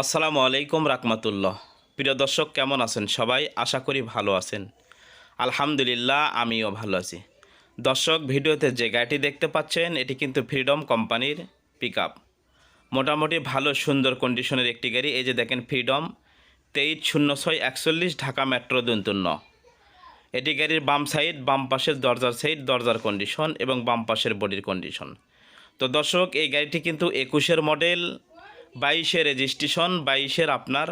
আসসালামু আলাইকুম রাকমাতুল্লাহ প্রিয় দর্শক, কেমন আছেন সবাই? আশা করি ভালো আছেন। আলহামদুলিল্লাহ, আমিও ভালো আছি। দর্শক, ভিডিওতে যে গাড়িটি দেখতে পাচ্ছেন, এটি কিন্তু ফ্রিডম কোম্পানির পিক মোটামুটি ভালো, সুন্দর কন্ডিশনের একটি গাড়ি। এই যে দেখেন ফ্রিডম তেইশ শূন্য ছয় একচল্লিশ ঢাকা মেট্রো দন্তন্য এটি গাড়ির বাম সাইড বাম পাশের দরজার সাইড দরজার কন্ডিশন এবং বাম পাশের বডির কন্ডিশন তো দর্শক, এই গাড়িটি কিন্তু একুশের মডেল বাইশে রেজিস্ট্রেশন বাইশের আপনার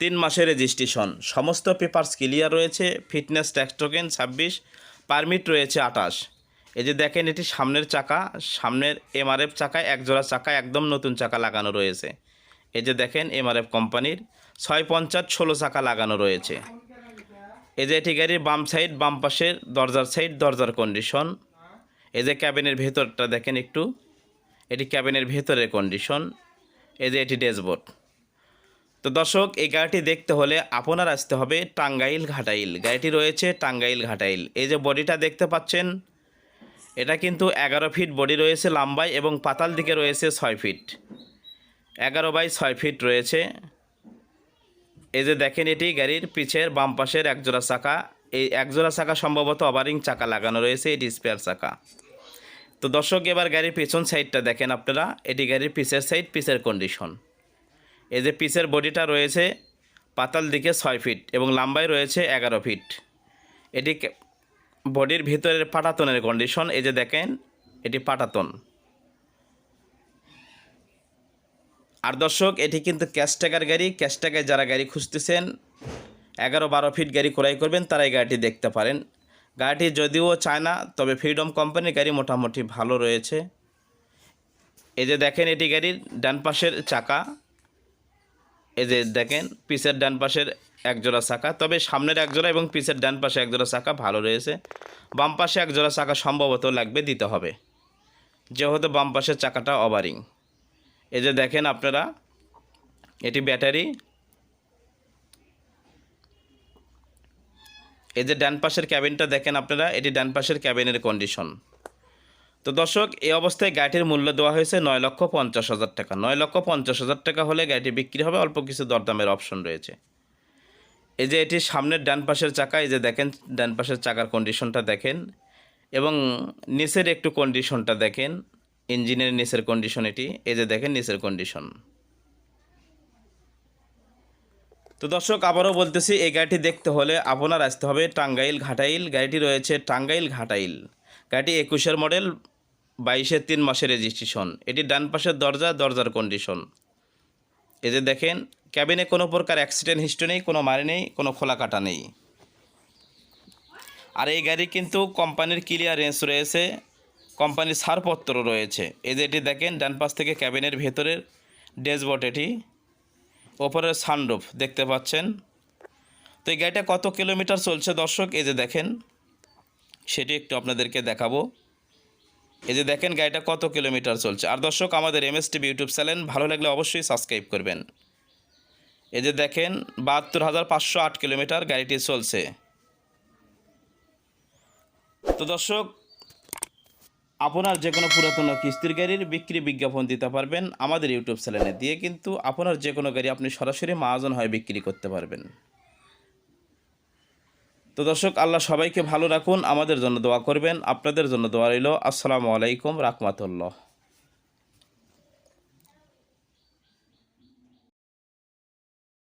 তিন মাসের রেজিস্ট্রেশন সমস্ত পেপারস ক্লিয়ার রয়েছে ফিটনেস ট্যাক্স টোকেন ছাব্বিশ পারমিট রয়েছে আটাশ এই যে দেখেন, এটি সামনের চাকা, সামনের এমআরএফ চাকায় একজোড়া চাকা, একদম নতুন চাকা লাগানো রয়েছে। এই যে দেখেন এমআরএফ কোম্পানির ছয় পঞ্চাশ ষোলো চাকা লাগানো রয়েছে। এই যে এটি গাড়ির বাম সাইড বাম পাশের দরজার সাইড দরজার কন্ডিশন এই যে ক্যাবিনের ভেতরটা দেখেন একটু। এটি ক্যাবিনের ভেতরের কন্ডিশন এই যে এটি ড্যাশবোর্ড। তো দর্শক, এই গাড়িটি দেখতে হলে আপনার আসতে হবে টাঙ্গাইল ঘাটাইল গাড়িটি রয়েছে টাঙ্গাইল ঘাটাইল এই যে বডিটা দেখতে পাচ্ছেন, এটা কিন্তু এগারো ফিট বডি রয়েছে লম্বাই এবং পাতাল দিকে রয়েছে ছয় ফিট। এগারো বাই ছয় ফিট রয়েছে। এই যে দেখেন এটি গাড়ির পিছের বাম পাশের একজোড়া চাকা। এই একজোড়া চাকা সম্ভবত ওভারিং চাকা লাগানো রয়েছে, এটি স্পেয়ার চাকা। তো দর্শক, এবার গাড়ির পিছন সাইডটা দেখেন আপনারা। এটি গাড়ির পিসের সাইড পিসের কন্ডিশন এই যে পিছের বডিটা রয়েছে পাতাল দিকে ছয় ফিট এবং লম্বাই রয়েছে এগারো ফিট এটি বডির ভিতরের পাটাতনের কন্ডিশন এই যে দেখেন, এটি পাটাতন। আর দর্শক, এটি কিন্তু ক্যাশ গাড়ি। ক্যাশ যারা গাড়ি খুঁজতেছেন, এগারো বারো ফিট গাড়ি ক্রয় করবেন তারা এই গাড়িটি দেখতে পারেন। গাড়িটি যদিও চায় না তবে ফ্রিডম কোম্পানির গাড়ি মোটামুটি ভালো রয়েছে। এই যে দেখেন এটি গাড়ির ডান পাশের চাকা। এই যে দেখেন, পিসের ডান পাশের এক জোড়া চাকা। তবে সামনের এক জোড়া এবং পিসের ডান পাশে এক জোড়া চাকা ভালো রয়েছে। বাম পাশে এক জোড়া চাকা সম্ভবত লাগবে দিতে হবে। যেহেতু বাম পাশের চাকাটা ওভারিং এই যে দেখেন আপনারা, এটি ব্যাটারি। এই যে ডান পাশের ক্যাবিনটা দেখেন আপনারা, এটি ডান পাশের ক্যাবিনের কন্ডিশন তো দর্শক, এই অবস্থায় গাড়িটির মূল্য দেওয়া হয়েছে নয় লক্ষ পঞ্চাশ হাজার টাকা। নয় লক্ষ পঞ্চাশ হাজার টাকা হলে গাড়িটি বিক্রি হবে, অল্প কিছু দরদামের অপশন রয়েছে। এই যে এটি সামনের ডান পাশের চাকা, এই যে দেখেন, ডান পাশের চাকার কন্ডিশনটা দেখেন। এবং নিচের একটু কন্ডিশনটা দেখেন, ইঞ্জিনের নিচের কন্ডিশন এটি, এই যে দেখেন, নিচের কন্ডিশন তো দর্শক, আবারও বলতেছি, এই গাড়িটি দেখতে হলে আপনার আসতে হবে টাঙ্গাইল ঘাটাইল। গাড়িটি রয়েছে টাঙ্গাইল ঘাটাইল। গাড়িটি একুশের মডেল, বাইশের তিন মাসের রেজিস্ট্রেশন এটি ডান পাশের দরজা, দরজার কন্ডিশন এই যে দেখেন ক্যাবিনে কোনো প্রকার অ্যাক্সিডেন্ট হিস্ট্রি নেই, কোনো মারি নেই, কোনো খোলা কাটা নেই। আর এই গাড়ি কিন্তু কোম্পানির ক্লিয়ারেন্স রয়েছে কোম্পানির ছাড়পত্র রয়েছে। এই যে এটি দেখেন, ডান পাশ থেকে ক্যাবিনের ভেতরের ড্যাশবোর্ড এটি। ওপরের সানরুফ দেখতে পাচ্ছেন। তো এই গাড়িটা কত কিলোমিটার চলছে দর্শক? এই যে দেখেন, সেটি একটু আপনাদেরকে দেখাবো। এই যে দেখেন, গাড়িটা কত কিলোমিটার চলছে। আর দর্শক, আমাদের M S TV YouTube channel, ভালো লাগলে অবশ্যই সাবস্ক্রাইব করবেন। এই যে দেখেন, বাহাত্তর হাজার পাঁচশো আট কিলোমিটার গাড়িটি চলছে। তো দর্শক আপনার যে কোনো পুরাতন কিস্তির গাড়ির বিক্রি বিজ্ঞাপন দিতে পারবেন আমাদের ইউটিউব চ্যানেলে দিয়ে, কিন্তু আপনার যে কোনো গাড়ি আপনি সরাসরি মাহাজন হয়ে বিক্রি করতে পারবেন। তো দর্শক, আল্লাহ সবাইকে ভালো রাখুন, আমাদের জন্য দোয়া করবেন। আপনাদের জন্য দোয়া রইল, আসসালামু আলাইকুম রাহমাতুল্লাহ।